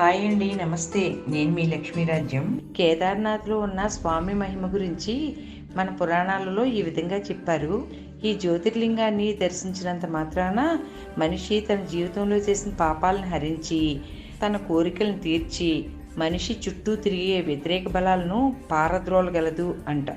Hi అండి నమస్తే. నేను మీ లక్ష్మీరాజ్యం కేదార్నాథ్లో ఉన్న స్వామి మహిమ గురించి మన పురాణాలలో ఈ విధంగా చెప్పారు. ఈ జ్యోతిర్లింగాన్ని దర్శించినంత మాత్రాన మనిషి తన జీవితంలో చేసిన పాపాలను హరించి తన కోరికలను తీర్చి మనిషి చుట్టూ తిరిగే వ్యతిరేక బలాలను పారద్రోలగలదు అంట.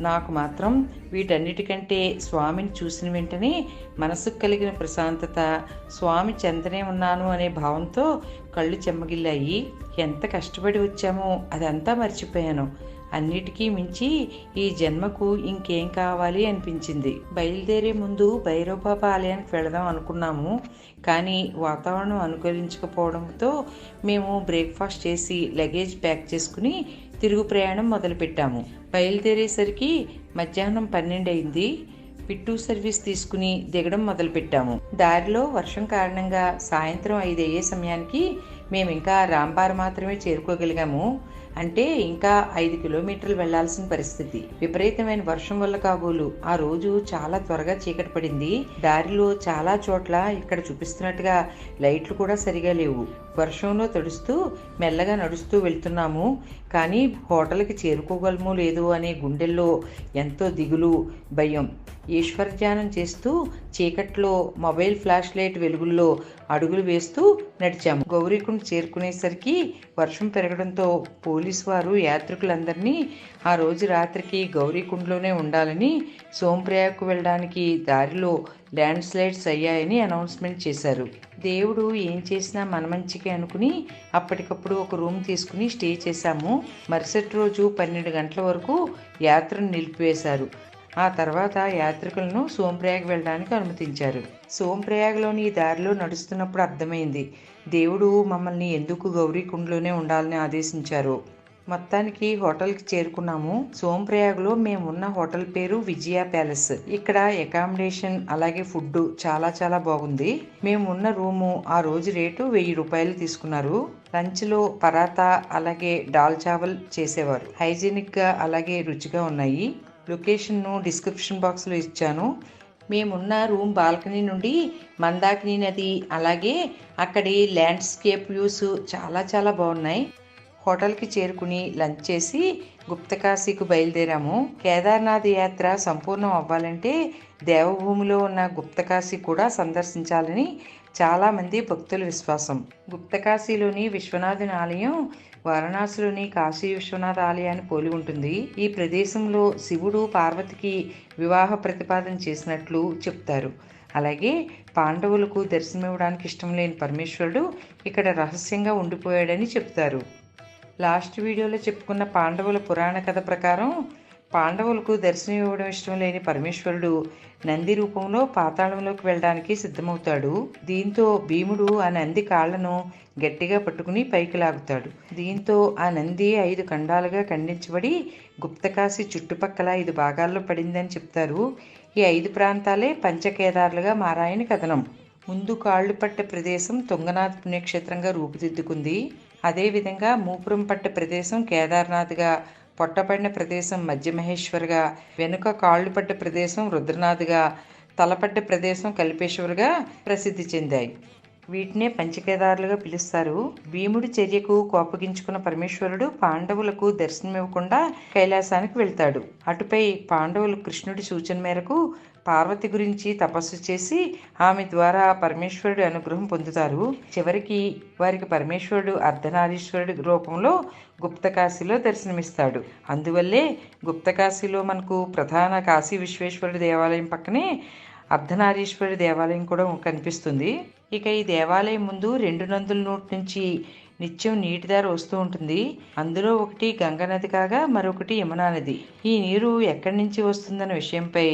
నాకు మాత్రం వీటన్నిటికంటే స్వామిని చూసిన వెంటనే మనసుకు కలిగిన ప్రశాంతత స్వామి చెంతనే ఉన్నాను అనే భావంతో కళ్ళు చెమ్మగిల్లాయి. ఎంత కష్టపడి వచ్చామో అదంతా మర్చిపోయాను. అన్నిటికీ మించి ఈ జన్మకు ఇంకేం కావాలి అనిపించింది. బయలుదేరే ముందు భైరవబాబా ఆలయానికి వెళదాం అనుకున్నాము. కానీ వాతావరణం అనుకూలించకపోవడంతో మేము బ్రేక్ఫాస్ట్ చేసి లగేజ్ ప్యాక్ చేసుకుని తిరుగు ప్రయాణం మొదలుపెట్టాము. బయలుదేరేసరికి మధ్యాహ్నం పన్నెండు అయింది పిట్టు సర్వీస్ తీసుకుని దిగడం మొదలుపెట్టాము. దారిలో వర్షం కారణంగా సాయంత్రం ఐదు అయ్యే సమయానికి మేము ఇంకా రాంబార్ మాత్రమే చేరుకోగలిగాము. అంటే ఇంకా ఐదు కిలోమీటర్లు వెళ్ళాల్సిన పరిస్థితి. విపరీతమైన వర్షం వల్ల కాబోలు. ఆ రోజు చాలా త్వరగా చీకటి పడింది. దారిలో చాలా చోట్ల ఇక్కడ చూపిస్తున్నట్టుగా లైట్లు కూడా సరిగా లేవు. వర్షంలో తడుస్తూ మెల్లగా నడుస్తూ వెళ్తున్నాము. కానీ హోటల్కి చేరుకోగలమో లేదో అనే గుండెల్లో ఎంతో దిగులు భయం. ఈశ్వర ధ్యానం చేస్తూ చీకట్లో మొబైల్ ఫ్లాష్ లైట్ వెలుగుల్లో అడుగులు వేస్తూ నడిచాము. గౌరీకుండ్ చేరుకునేసరికి వర్షం పెరగడంతో పోలీసు వారు యాత్రికులందరినీ ఆ రోజు రాత్రికి గౌరీకుండలోనే ఉండాలని సోంప్రయాగ్కు వెళ్ళడానికి దారిలో ల్యాండ్ స్లైడ్స్ అయ్యాయని అనౌన్స్మెంట్ చేశారు. దేవుడు ఏం చేసినా మన మంచికి అనుకుని అప్పటికప్పుడు ఒక రూమ్ తీసుకుని స్టే చేశాము. మరుసటి రోజు పన్నెండు గంటల వరకు యాత్రను నిలిపివేశారు. ఆ తర్వాత యాత్రికులను సోంప్రయాగ్ వెళ్ళడానికి అనుమతించారు. సోంప్రయాగ్లోని ఈ దారిలో నడుస్తున్నప్పుడు అర్థమైంది. దేవుడు మమ్మల్ని ఎందుకు గౌరీకుండలోనే ఉండాలని ఆదేశించారు. మొత్తానికి హోటల్కి చేరుకున్నాము. సోంప్రయాగ్లో మేము ఉన్న హోటల్ పేరు విజయ ప్యాలెస్. ఇక్కడ అకామిడేషన్ అలాగే ఫుడ్ చాలా చాలా బాగుంది. మేము ఉన్న రూము ఆ రోజు రేటు వెయ్యి రూపాయలు తీసుకున్నారు. లంచ్లో పరాతా అలాగే దాల్ చావల్ చేసేవారు. హైజీనిక్గా అలాగే రుచిగా ఉన్నాయి. లొకేషన్ను డిస్క్రిప్షన్ బాక్స్లో ఇచ్చాను. మేమున్న రూమ్ బాల్కనీ నుండి మందాకిని నది అలాగే అక్కడి ల్యాండ్స్కేప్ వ్యూస్ చాలా చాలా బాగున్నాయి. హోటల్కి చేరుకుని లంచ్ చేసి గుప్తకాశీకు బయలుదేరాము. కేదార్నాథ్ యాత్ర సంపూర్ణం అవ్వాలంటే దేవభూమిలో ఉన్న గుప్తకాశీ కూడా సందర్శించాలని చాలామంది భక్తుల విశ్వాసం. గుప్తకాశీలోని విశ్వనాథుని ఆలయం వారణాసిలోని కాశీ విశ్వనాథ ఆలయాన్ని పోలి ఉంటుంది. ఈ ప్రదేశంలో శివుడు పార్వతికి వివాహ ప్రతిపాదన చేసినట్లు చెప్తారు. అలాగే పాండవులకు దర్శనమివ్వడానికి ఇష్టం లేని పరమేశ్వరుడు ఇక్కడ రహస్యంగా ఉండిపోయాడని చెప్తారు. లాస్ట్ వీడియోలో చెప్పుకున్న పాండవుల పురాణ కథ ప్రకారం పాండవులకు దర్శనం ఇవ్వడం ఇష్టం లేని పరమేశ్వరుడు నంది రూపంలో పాతాళంలోకి వెళ్ళడానికి సిద్ధమవుతాడు. దీంతో భీముడు ఆ నంది కాళ్ళను గట్టిగా పట్టుకుని పైకి లాగుతాడు. దీంతో ఆ నంది ఐదు ఖండాలుగా ఖండించబడి గుప్తకాశి చుట్టుపక్కల ఐదు భాగాల్లో పడిందని చెప్తారు. ఈ ఐదు ప్రాంతాలే పంచకేదారులుగా మారాయని కథనం. ముందు కాళ్ళు పట్టే ప్రదేశం తుంగనాథ్ పుణ్యక్షేత్రంగా రూపుదిద్దుకుంది. అదేవిధంగా మూపురంపట్ట ప్రదేశం కేదార్నాథ్గా పొట్టపడిన ప్రదేశం మధ్యమహేశ్వర్గా వెనుక కాళ్ళు పట్టే ప్రదేశం రుద్రనాథ్గా తలపట్టే ప్రదేశం కల్పేశ్వర్గా ప్రసిద్ధి చెందాయి. వీటినే పంచకేదారులుగా పిలుస్తారు. భీముడి చర్యకు కోపగించుకున్న పరమేశ్వరుడు పాండవులకు దర్శనమివ్వకుండా కైలాసానికి వెళ్తాడు. అటుపై పాండవులు కృష్ణుడి సూచన మేరకు పార్వతి గురించి తపస్సు చేసి ఆమె ద్వారా పరమేశ్వరుడి అనుగ్రహం పొందుతారు. చివరికి వారికి పరమేశ్వరుడు అర్ధనారీశ్వరుడి రూపంలో గుప్తకాశీలో దర్శనమిస్తాడు. అందువల్లే గుప్తకాశీలో మనకు ప్రధాన కాశీ విశ్వేశ్వరుడి దేవాలయం పక్కనే అర్ధనారీశ్వరి దేవాలయం కూడా కనిపిస్తుంది. ఇక ఈ దేవాలయం ముందు రెండు నందుల నోటి నుంచి నిత్యం నీటి దారి వస్తూ ఉంటుంది. అందులో ఒకటి గంగా నది కాగా మరొకటి యమునా నది. ఈ నీరు ఎక్కడి నుంచి వస్తుందన్న విషయంపై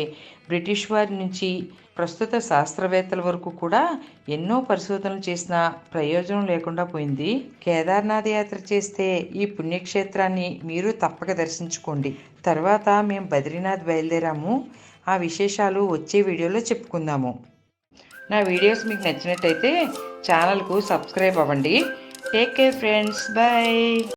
బ్రిటిష్ వారి నుంచి ప్రస్తుత శాస్త్రవేత్తల వరకు కూడా ఎన్నో పరిశోధనలు చేసిన ప్రయోజనం లేకుండా పోయింది. కేదార్నాథ్ యాత్ర చేస్తే ఈ పుణ్యక్షేత్రాన్ని మీరు తప్పక దర్శించుకోండి. తర్వాత మేము బద్రీనాథ్ బయలుదేరాము. ఆ విశేషాలు వచ్చే వీడియోలో చెప్పుకుందాము. నా వీడియోస్ మీకు నచ్చినట్టయితే ఛానల్కు సబ్స్క్రైబ్ అవ్వండి. Take care friends. బాయ్.